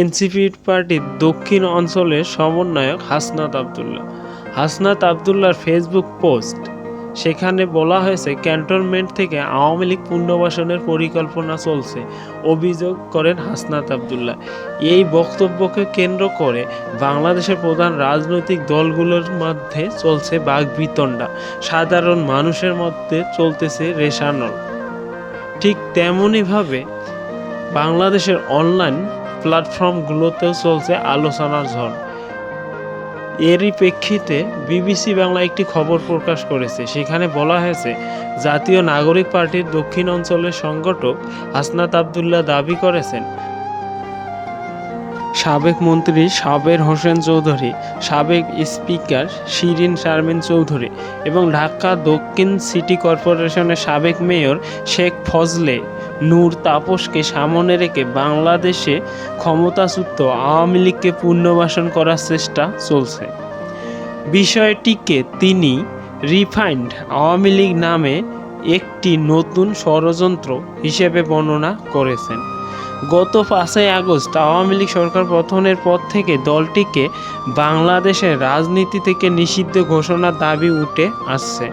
NCP পার্টির দক্ষিণ অঞ্চলের সমন্বয়ক হাসনাত আবদুল্লাহ। হাসনাত আবদুল্লাহর ফেসবুক পোস্ট, সেখানে বলা হয়েছে, ক্যান্টনমেন্ট থেকে আওয়ামী লীগ পুনর্বাসনের পরিকল্পনা চলছে অভিযোগ করেন হাসনাত আবদুল্লাহ। এই বক্তব্যকে কেন্দ্র করে বাংলাদেশের প্রধান রাজনৈতিক দলগুলোর মধ্যে চলছে বাগবিতণ্ডা। সাধারণ মানুষের মধ্যে চলতেছে রেশানল। ঠিক তেমনইভাবে বাংলাদেশের অনলাইন প্ল্যাটফর্মগুলোতেও চলছে আলোচনার ঝড়। এরই প্রেক্ষিতে বিবিসি বাংলা একটি খবর প্রকাশ করেছে। সেখানে বলা হয়েছে, জাতীয় নাগরিক পার্টির দক্ষিণ অঞ্চলের সংগঠক হাসনাত আবদুল্লাহ দাবি করেছেন সাবেক মন্ত্রী সাবের হোসেন চৌধুরী, সাবেক স্পিকার শিরিন শারমিন চৌধুরী এবং ঢাকা দক্ষিণ সিটি কর্পোরেশনের সাবেক মেয়র শেখ ফজলে নূর তাপসকে সামনে রেখে বাংলাদেশে ক্ষমতাচ্যুত আওয়ামী লীগকে পুনর্বাসন করার চেষ্টা চলছে। বিষয়টিকে তিনি রিফাইন্ড আওয়ামী লীগ নামে একটি নতুন ষড়যন্ত্র হিসেবে বর্ণনা করেছেন। গত পাঁচই আগস্ট আওয়ামী লীগ সরকার পতনের পর থেকে দলটিকে বাংলাদেশের রাজনীতি থেকে নিষিদ্ধ ঘোষণার দাবি উঠে আসছে।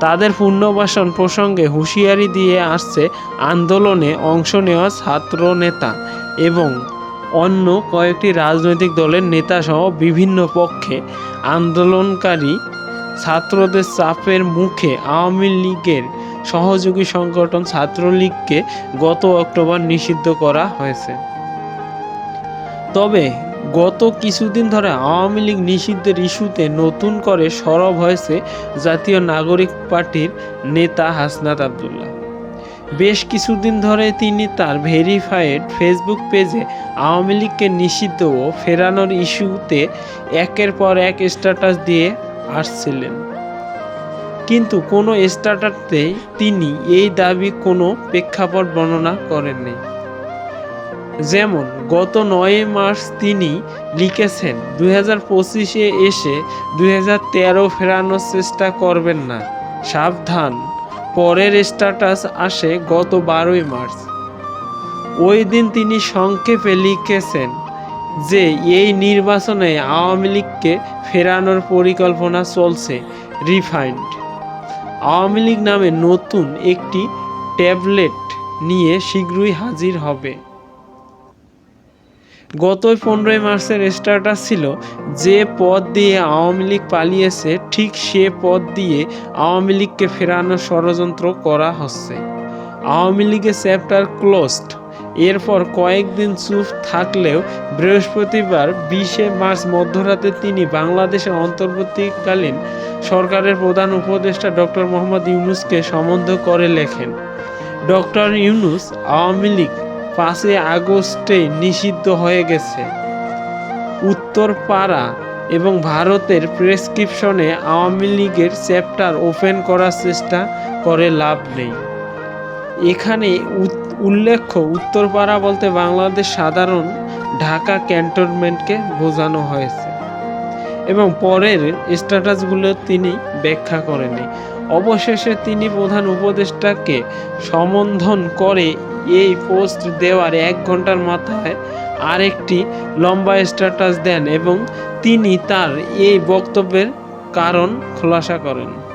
তাদের পুনর্বাসন প্রসঙ্গে হুঁশিয়ারি দিয়ে আসছে আন্দোলনে অংশ নেওয়া ছাত্র নেতা এবং অন্য কয়েকটি রাজনৈতিক দলের নেতাসহ বিভিন্ন পক্ষে আন্দোলনকারী ছাত্রদের চাপের মুখে আওয়ামী লীগের সহযোগী সংগঠন ছাত্রলীগকে গত অক্টোবর নিষিদ্ধ করা হয়েছে। তবে গত কিছুদিন ধরে আওয়ামী লীগ নিষিদ্ধের ইস্যুতে নতুন করে সরব হয়েছে জাতীয় নাগরিক পার্টির নেতা হাসনাত আবদুল্লাহ। বেশ কিছুদিন ধরে তিনি তার ভেরিফাইড ফেসবুক পেজে আওয়ামী লীগকে নিষিদ্ধ ও ফেরানোর ইস্যুতে একের পর এক স্ট্যাটাস দিয়ে আসছিলেন। কিন্তু কোনো স্ট্যাটাসে তিনি এই দাবি কোনো প্রেক্ষাপট বর্ণনা করেননি। যেমন, গত নয় মার্চ তিনি লিখেছেন, দুই হাজার পঁচিশে এসে দুই হাজার তেরো ফেরানোর চেষ্টা করবেন না। সাবধান, পরের স্ট্যাটাস আসে গত বারোই মার্চ। ওই দিন তিনি সংক্ষেপে লিখেছেন যে, এই নির্বাচনে আওয়ামী লীগকে ফেরানোর পরিকল্পনা চলছে, রিফাইন্ড। আওয়ামী লীগ নামে নতুন একটি ট্যাবলেট নিয়ে শীঘ্রই হাজির হবে। গত পনেরোই মার্চের স্ট্যাটাস ছিল যে পথ দিয়ে আওয়ামী লীগ পালিয়েছে, ঠিক সে পথ দিয়ে আওয়ামী লীগকে ফেরানোর ষড়যন্ত্র করা হচ্ছে। আওয়ামী লীগের চ্যাপ্টার ক্লোজড। এরপর কয়েকদিন চুপ থাকলেও বৃহস্পতিবার বিশে মার্চ মধ্যরাতে তিনি বাংলাদেশের অন্তর্বর্তীকালীন সরকারের প্রধান উপদেষ্টা ডক্টর মোহাম্মদ ইউনুসকে সম্বন্ধ করে লেখেন, ডক্টর ইউনুস আওয়ামী লীগ পাঁচই আগস্টে নিষিদ্ধ হয়ে গেছে। উত্তরপাড়া এবং ভারতের প্রেসক্রিপশনে আওয়ামী লীগের চ্যাপ্টার ওপেন করার চেষ্টা করে লাভ নেই। এখানে উল্লেখ্য, উত্তরপাড়া বলতে বাংলাদেশ সাধারণ ঢাকা ক্যান্টনমেন্টকে বোঝানো হয়েছে এবং পরের স্ট্যাটাসগুলো তিনি ব্যাখ্যা করেনি অবশেষে তিনি প্রধান উপদেষ্টাকে সম্বোধন করে এই পোস্ট দেওয়ার এক ঘণ্টার মাথায় আরেকটি লম্বা স্ট্যাটাস দেন এবং তিনি তার এই বক্তব্যের কারণ খোলাসা করেন।